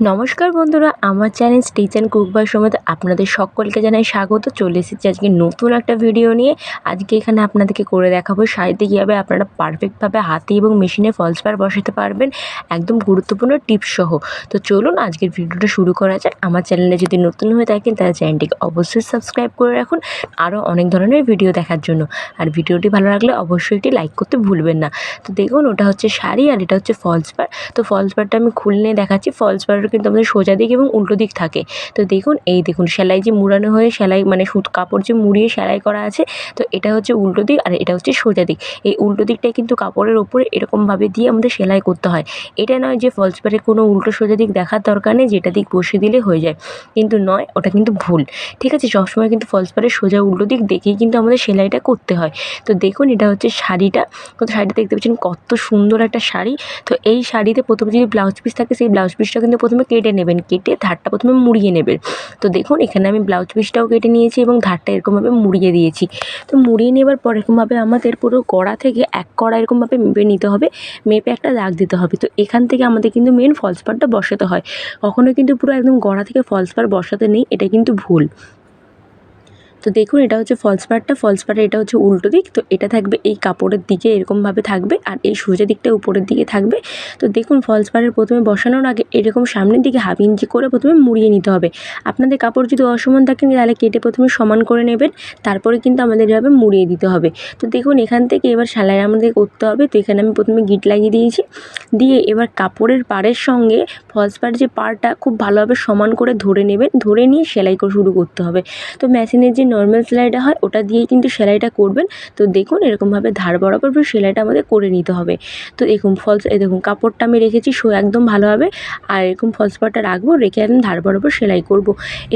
নমস্কার বন্ধুরা, আমার চ্যানেল অ্যান্ড কুকবার সময় আপনাদের সকলকে জানাই স্বাগত। চলে এসেছি আজকে নতুন একটা ভিডিও নিয়ে। আজকে এখানে আপনাদেরকে করে দেখাবো শাড়িতে কীভাবে আপনারা পারফেক্টভাবে হাতে এবং মেশিনে ফলস পার বসাতে পারবেন। একদম গুরুত্বপূর্ণ টিপস সহ। তো চলুন আজকের ভিডিওটা শুরু করা যাক। আমার চ্যানেলে যদি নতুন হয়ে থাকেন, তাহলে চ্যানেলটিকে অবশ্যই সাবস্ক্রাইব করে রাখুন। আরও অনেক ধরনের ভিডিও দেখার জন্য। আর ভিডিওটি ভালো লাগলে অবশ্যই এটি লাইক করতে ভুলবেন না। তো দেখুন, ওটা হচ্ছে শাড়ি আর এটা হচ্ছে ফলস পার তো ফলস পারটা আমি খুলে দেখাচ্ছি। ফলস পারের কিন্তু আমাদের সোজা দিক এবং উল্টো দিক থাকে। তো দেখুন, এই দেখুন, সেলাই যে মুড়ানো হয়ে সেলাই মানে সুত কাপড় যে মুড়িয়ে সেলাই করা আছে, তো এটা হচ্ছে উল্টো দিক আর এটা হচ্ছে সোজা দিক। এই উল্টো দিকটাই কিন্তু কাপড়ের ওপরে এরকমভাবে দিয়ে আমাদের সেলাই করতে হয়। এটা নয় যে ফলস পারে কোনো উল্টো সোজা দিক দেখার দরকার নেই, যেটা দিক বসিয়ে দিলে হয়ে যায়। কিন্তু নয়, ওটা কিন্তু ভুল। ঠিক আছে, সবসময় কিন্তু ফলস পারে সোজা উল্টো দিক দেখেই কিন্তু আমাদের সেলাইটা করতে হয়। তো দেখুন, এটা হচ্ছে শাড়িটা। তো শাড়িটা দেখতে পাচ্ছেন কত সুন্দর একটা শাড়ি। তো এই শাড়িতে প্রথমে যদি ব্লাউজ পিস থাকে, সেই ব্লাউজ পিসটা কিন্তু প্রথমে কেটে নেবেন, কেটে ধারটা প্রথমে মুড়িয়ে নেবেন। তো দেখুন, এখানে আমি ব্লাউজ পিসটাও কেটে নিয়েছি এবং ধারটা এরকমভাবে মুড়িয়ে দিয়েছি। তো মুড়িয়ে নেবার পর এরকমভাবে আমাদের পুরো কড়া থেকে এক কড়া এরকমভাবে মেপে নিতে হবে, মেপে একটা দাগ দিতে হবে। তো এখান থেকে আমাদের কিন্তু মেন ফলস পারটা বসাতে হয়। কখনো কিন্তু পুরো একদম গড়া থেকে ফলস পার বসাতে নেই, এটা কিন্তু ভুল। তো দেখুন, এটা হচ্ছে ফলস পার্টটা ফলস পার্টের এটা হচ্ছে উল্টো দিক। তো এটা থাকবে এই কাপড়ের দিকে এরকমভাবে থাকবে আর এই সোজা দিকটা উপরের দিকে থাকবে। তো দেখুন ফলস পার্টের প্রথমে বসানোর আগে এরকম সামনের দিকে হাফ ইঞ্চি করে প্রথমে মুড়িয়ে নিতে হবে। আপনাদের কাপড় যদি অসমান থাকেন তাহলে কেটে প্রথমে সমান করে নেবেন। তারপরে কিন্তু আমাদের এভাবে মুড়িয়ে দিতে হবে। তো দেখুন, এখান থেকে এবার সেলাই আমাদের করতে হবে। তো এখানে আমি প্রথমে গিট লাগিয়ে দিয়েছি। দিয়ে এবার কাপড়ের পাড়ের সঙ্গে ফলস পাড় যে পাড়টা, খুব ভালোভাবে সমান করে ধরে নেবেন। ধরে নিয়ে সেলাই শুরু করতে হবে। তো মেশিনের যে নর্মাল সেলাইটা হয়, ওটা দিয়েই কিন্তু সেলাইটা করবেন। তো দেখুন এরকমভাবে ধার বরাবর সেলাইটা আমাদের করে নিতে হবে। তো এরকম ফলস এই দেখুন কাপড়টা আমি রেখেছি, শো একদম ভালোভাবে আর এরকম ফলস পাটটা রাখব, রেখে একদম ধার বরাবর সেলাই করব।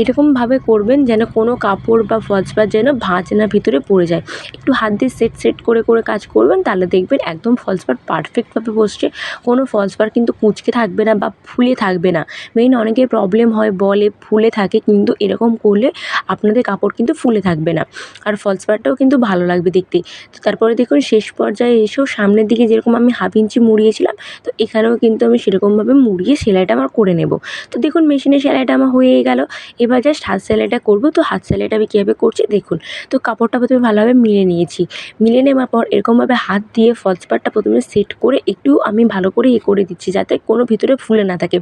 এরকমভাবে করবেন যেন কোনো কাপড় বা ফলস পাট যেন ভাঁজ না ভিতরে পড়ে যায়। একটু হাত দিয়ে সেট সেট করে করে কাজ করবেন, তাহলে দেখবেন একদম ফলস পাট পারফেক্টভাবে বসছে। কোনো ফলস পাট কিন্তু কুঁচকে থাকবে না বা ফুলে থাকবে না। মেইন অনেকের প্রবলেম হয়, বলে, ফুলে থাকে, কিন্তু এরকম করলে আপনাদের কাপড় কিন্তু ফুলে থাকবে না। আর ফলস পাড়টাও কিন্তু ভালো লাগবে দেখতে। তো তারপরে দেখুন শেষ পর্যায়ে এসেও সামনের দিকে যেরকম আমি হাফ ইঞ্চি মুড়িয়েছিলাম, তো এখানেও কিন্তু আমি সেরকমভাবে মুড়িয়ে সেলাইটা আমার করে নেব। তো দেখুন মেশিনে সেলাইটা আমার হয়ে গেল। এবার জাস্ট হাত সেলাইটা করব। তো হাত সেলাইটা আমি কীভাবে করছি দেখুন। তো কাপড়টা প্রথমে ভালোভাবে মিলে নিয়েছি। মিলে নেওয়ার পর এরকমভাবে হাত দিয়ে ফলস পাড়টা প্রথমে সেট করে একটু আমি ভালো করে ইয়ে করে দিচ্ছি যাতে কোনো ভিতরে ফুলে না থাকে।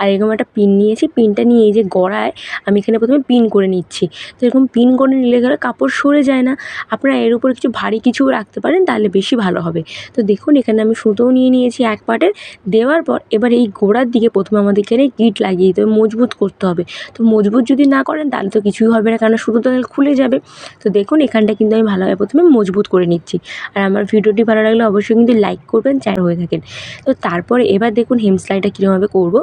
আর এরকম একটা পিন নিয়েছি। পিনটা নিয়ে এই যে গড়ায় আমি এখানে প্রথমে পিন করে নিচ্ছি। তো এরকম পিন করে নিলে গেলে কাপড় সরে যায় না, আপনারা এর উপরে কিছু ভারী কিছুও রাখতে পারেন, তাহলে বেশি ভালো হবে। তো দেখুন, এখানে আমি সুতোও নিয়ে নিয়েছি এক পাটের। দেওয়ার পর এবার এই গোড়ার দিকে প্রথমে আমাদের এখানে গিট লাগিয়ে দিতে হবে, মজবুত করতে হবে। তো মজবুত যদি না করেন, তাহলে তো কিছুই হবে না কারণ সুতো তাহলে খুলে যাবে। তো দেখুন, এখানটা কিন্তু আমি ভালোভাবে প্রথমে মজবুত করে নিচ্ছি। আর আমার ভিডিওটি ভালো লাগলে অবশ্যই কিন্তু লাইক করবেন চ্যানেল হয়ে থাকেন। তো তারপরে এবার দেখুন, হেম সেলাইটা কীরকমভাবে করব।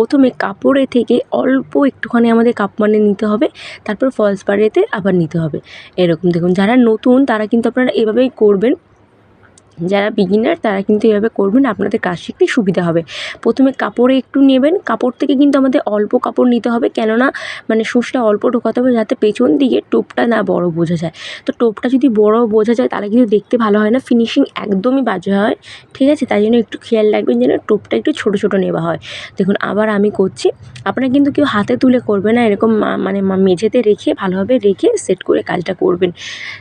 প্রথমে কাপড়ে থেকে অল্প একটুখানি আমাদের কাপ মানে নিতে হবে, তারপর ফলস পাড়েতে আবার নিতে হবে। এরকম দেখুন, যারা নতুন তারা কিন্তু আপনারা এভাবেই করবেন। যারা বিগিনার তারা কিন্তু এভাবে করবেন আপনাদের কাজ শিখতে সুবিধা হবে। প্রথমে কাপড়ে একটু নেবেন। কাপড় থেকে কিন্তু আমাদের অল্প কাপড় নিতে হবে। কেননা মানে সুচটা অল্প ঢোকাতে হবে যাতে পেছন দিকে টোপটা না বড় বোঝা যায়। তো টোপটা যদি বড় বোঝা যায়, তাহলে কিন্তু দেখতে ভালো হয় না। ফিনিশিং একদমই বাজে হয়। ঠিক আছে? তাই জন্য একটু খেয়াল রাখবেন যেন টোপটা একটু ছোটো ছোটো নেওয়া হয়। দেখুন, আবার আমি করছি। আপনারা কিন্তু কেউ হাতে তুলে করবে না। এরকম মানে মেঝেতে রেখে, ভালোভাবে রেখে সেট করে কাজটা করবেন।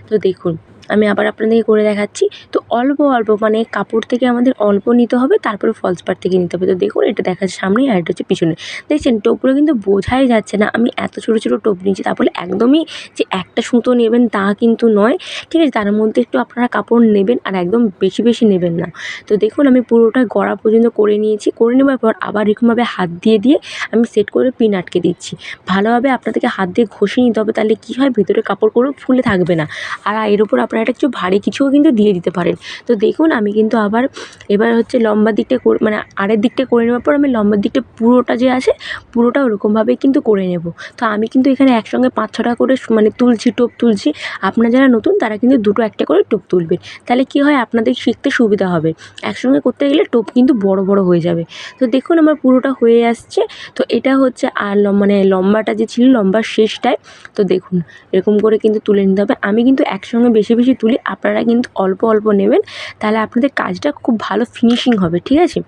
তো দেখুন আমি আবার আপনাদেরকে করে দেখাচ্ছি। তো অল্প অল্প মানে কাপড় থেকে আমাদের অল্প নিতে হবে, তারপরে ফলস পাড় থেকে নিতে হবে। তো দেখুন, এটা দেখা যাচ্ছে সামনেই আর এটা হচ্ছে পিছনে। দেখছেন, টোপগুলো কিন্তু বোঝাই যাচ্ছে না। আমি এত ছোটো ছোটো টোপ নিয়েছি তারপরে একদমই যে একটা সুতো নেবেন তা কিন্তু নয়। ঠিক আছে, তার মধ্যে একটু আপনারা কাপড় নেবেন আর একদম বেশি বেশি নেবেন না। তো দেখুন, আমি পুরোটা গড়া পর্যন্ত করে নিয়েছি। করে নেওয়ার পর আবার এরকমভাবে হাত দিয়ে দিয়ে আমি সেট করে পিন আটকে দিচ্ছি। ভালোভাবে আপনাদেরকে হাত দিয়ে ঘষে নিতে হবে, তাহলে কী হয়? ভিতরে কাপড়গুলো ফুলে থাকবে না। আর এর উপর আপনারা একটা কিছু ভারী কিছুও কিন্তু দিয়ে দিতে পারেন। তো দেখুন, আমি কিন্তু আবার এবার হচ্ছে লম্বা দিকটা মানে আড়ের দিকটা করে নেওয়ার পর আমি লম্বার দিকটা পুরোটা যে আছে, পুরোটা ওরকমভাবেই কিন্তু করে নেব। তো আমি কিন্তু এখানে একসঙ্গে পাঁচ ছটা করে মানে তুলছি, টোপ তুলছি। আপনারা যারা নতুন, তারা কিন্তু দুটো একটা করে টোপ তুলবেন। তাহলে কী হয়, আপনাদের শিখতে সুবিধা হবে। একসঙ্গে করতে গেলে টোপ কিন্তু বড় বড় হয়ে যাবে। তো দেখুন, আমার পুরোটা হয়ে আসছে। তো এটা হচ্ছে আর মানে লম্বাটা যে ছিল, লম্বার শেষটায়, তো দেখুন, এরকম করে কিন্তু তুলে নিতে হবে। আমি কিন্তু একসঙ্গে বেশি বেশি তুলি, আপনারা কিন্তু অল্প অল্প নেবেন, তাহলে আপনাদের কাজটা খুব ভালো ফিনিশিং হবে, ঠিক আছে?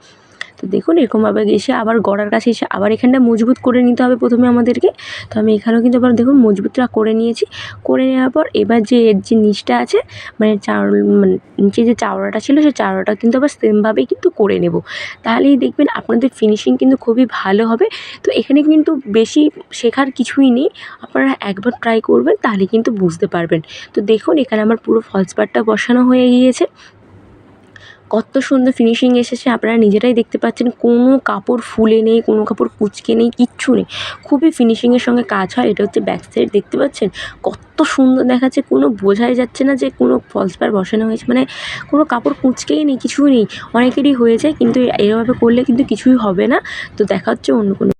তো দেখুন এরকমভাবে এসে আবার গড়ার কাছে এসে আবার এখানটা মজবুত করে নিতে হবে প্রথমে আমাদেরকে। তো আমি এখানেও কিন্তু আবার দেখুন, মজবুতটা করে নিয়েছি। করে নেওয়ার পর এবার যে এর যে নিচটা আছে মানে চাউল মানে নিচে যে চাওড়াটা ছিল, সেই চাওড়াটা কিন্তু আবার সেমভাবেই কিন্তু করে নেব। তাহলেই দেখবেন আপনাদের ফিনিশিং কিন্তু খুবই ভালো হবে। তো এখানে কিন্তু বেশি শেখার কিছুই নেই। আপনারা একবার ট্রাই করবেন, তাহলে কিন্তু বুঝতে পারবেন। তো দেখুন, এখানে আমার পুরো ফলস পাড়টা বসানো হয়ে গিয়েছে। কত সুন্দর ফিনিশিং এসেছে, আপনারা নিজেরাই দেখতে পাচ্ছেন, কোনো কাপড় ফুলে নেই, কোনো কাপড় কুচকে নেই, কিচ্ছু নেই। খুবই ফিনিশিংয়ের সঙ্গে কাজ হয়, এটা হচ্ছে ব্যাক সাইড দেখতে পাচ্ছেন? কত সুন্দর দেখাচ্ছে, কোনো বোঝাই যাচ্ছে না যে কোনো ফলস পার বসানো হয়েছে মানে কোনো কাপড় কুচকেই নেই কিছুই নেই। অনেকেরই হয়ে যায়, কিন্তু এরভাবে করলে কিন্তু কিছুই হবে না। তো দেখা হচ্ছে অন্য কোনো